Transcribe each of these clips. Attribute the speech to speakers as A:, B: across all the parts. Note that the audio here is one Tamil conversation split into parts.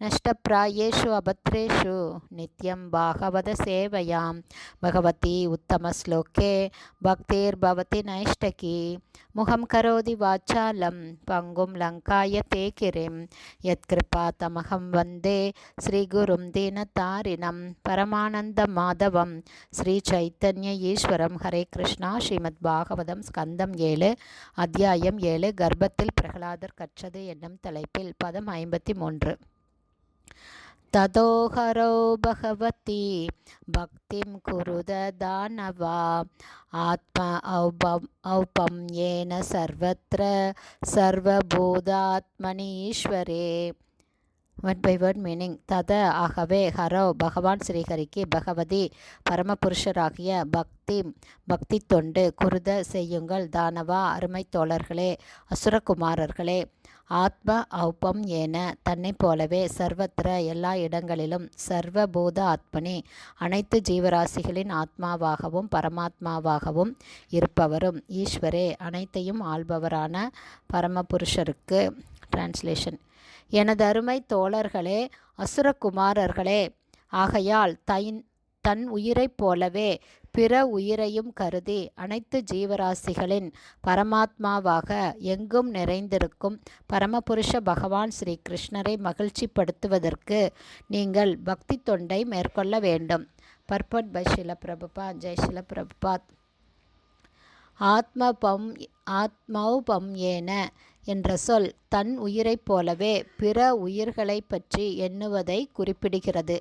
A: नष्टप्रायेषु अभद्रेषु नित्यं भागवतसेवयां भगवती उत्तमश्लोके भक्तिर्भवति नैष्टकी मुखं करोति वाचालं पङ्गुं लङ्काय ते किरिं यत्कृपातमहं वन्दे श्रीगुरुं दीनतारिणं परमानन्दमाधवं श्रीचैतन्य ஈஸ்வரம் ஹரே கிருஷ்ணா ஸ்ரீமத் பாகவதம் ஸ்கந்தம் ஏழு அத்தியாயம் ஏழு கர்ப்பத்தில் பிரகலாதர் கற்றது என்னும் தலைப்பில் பதம் ஐம்பத்தி மூன்று ततोहरो भगवति भक्तिं कुरु दानवा आत्म औपम् औपम्येन सर्वत्र सर्वभूतात्मनीश्वरे வேர்ட் பை வேர்ட் மீனிங் தத ஆகவே ஹரோ பகவான் ஸ்ரீஹரிக்கு பகவதி பரமபுருஷராகிய பக்தி பக்தி தொண்டு குருத செய்யுங்கள் தானவா அருமை தோழர்களே அசுரகுமாரர்களே. ஆத்ம ஔபம் ஏன தன்னை போலவே சர்வத்திர எல்லா இடங்களிலும் சர்வபூத ஆத்மனி அனைத்து ஜீவராசிகளின் ஆத்மாவாகவும் பரமாத்மாவாகவும் இருப்பவரும். ஈஸ்வரே அனைத்தையும் ஆள்பவரான பரமபுருஷருக்கு டிரான்ஸ்லேஷன் எனது அருமை தோழர்களே அசுரகுமாரர்களே ஆகையால் தைன் தன் உயிரைப் போலவே பிற உயிரையும் கருதி அனைத்து ஜீவராசிகளின் பரமாத்மாவாக எங்கும் நிறைந்திருக்கும் பரமபுருஷ பகவான் ஸ்ரீ கிருஷ்ணரை மகிழ்ச்சிப்படுத்துவதற்கு நீங்கள் பக்தி தொண்டை மேற்கொள்ள வேண்டும். Purport by Prabhupada Jai Prabhupad. ஆத்மபம் ஆத்மௌபம் ஏன என்ற சொல் தன் உயிரைப் போலவே பிற உயிர்களை பற்றி எண்ணுவதை குறிப்பிடுகிறது.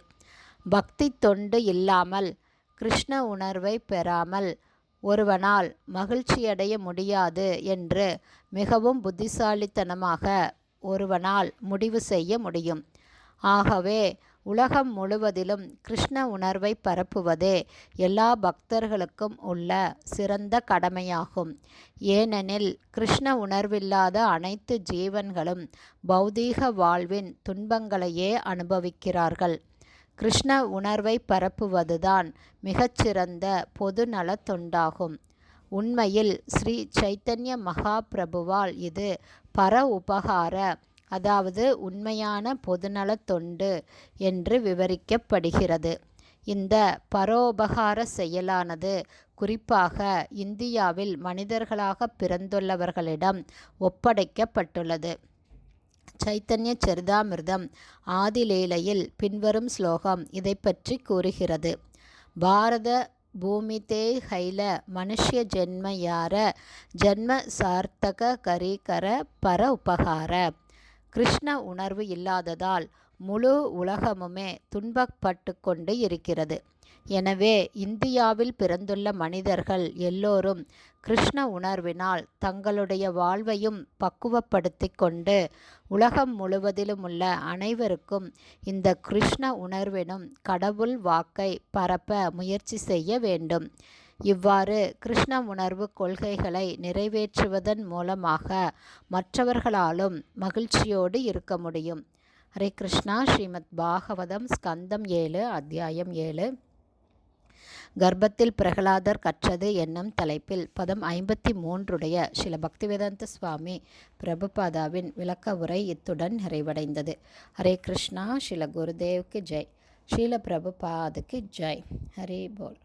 A: பக்தி தொண்டு இல்லாமல் கிருஷ்ண உணர்வை பெறாமல் ஒருவனால் மகிழ்ச்சியடைய முடியாது என்று மிகவும் புத்திசாலித்தனமாக ஒருவனால் முடிவு செய்ய முடியும். ஆகவே உலகம் முழுவதிலும் கிருஷ்ண உணர்வை பரப்புவதே எல்லா பக்தர்களுக்கும் உள்ள சிறந்த கடமையாகும். ஏனெனில் கிருஷ்ண உணர்வில்லாத அனைத்து ஜீவன்களும் பௌதீக வாழ்வின் துன்பங்களையே அனுபவிக்கிறார்கள். கிருஷ்ண உணர்வை பரப்புவதுதான் மிகச்சிறந்த பொது நலத் தொண்டாகும். உண்மையில் ஸ்ரீ சைத்தன்ய மகாபிரபுவால் இது பர உபகார அதாவது உண்மையான பொதுநல தொண்டு என்று விவரிக்கப்படுகிறது. இந்த பரோபகார செயலானது குறிப்பாக இந்தியாவில் மனிதர்களாக பிறந்துள்ளவர்களிடம் ஒப்படைக்கப்பட்டுள்ளது. சைத்தன்ய சரிதாமிர்தம் ஆதிலேலையில் பின்வரும் ஸ்லோகம் இதை பற்றி கூறுகிறது. பாரத பூமிதே ஹைல மனுஷ்ய ஜென்மயார ஜென்ம சார்த்தக கரிகர பர உபகார. கிருஷ்ண உணர்வு இல்லாததால் முழு உலகமுமே துன்பப்பட்டு கொண்டு இருக்கிறது. எனவே இந்தியாவில் பிறந்துள்ள மனிதர்கள் எல்லோரும் கிருஷ்ண உணர்வினால் தங்களுடைய வாழ்வையும் பக்குவப்படுத்தி கொண்டு உலகம் முழுவதிலும் உள்ள அனைவருக்கும் இந்த கிருஷ்ண உணர்வினும் கடவுள் வாக்கை பரப்ப முயற்சி செய்ய வேண்டும். இவ்வாறு கிருஷ்ண உணர்வு கொள்கைகளை நிறைவேற்றுவதன் மூலமாக மற்றவர்களாலும் மகிழ்ச்சியோடு இருக்க முடியும். ஹரே கிருஷ்ணா ஸ்ரீமத் பாகவதம் ஸ்கந்தம் ஏழு அத்தியாயம் ஏழு. கர்ப்பத்தில் பிரகலாதர் கற்றது என்னும் தலைப்பில் பதம் ஐம்பத்தி மூன்றுடைய சில பக்திவேதாந்த சுவாமி பிரபுபாதாவின் விளக்க உரை இத்துடன் நிறைவடைந்தது. ஹரே கிருஷ்ணா ஸ்ரீல குருதேவுக்கு ஜெய். ஸ்ரீல பிரபுபாதுக்கு ஜெய். ஹரே போல்.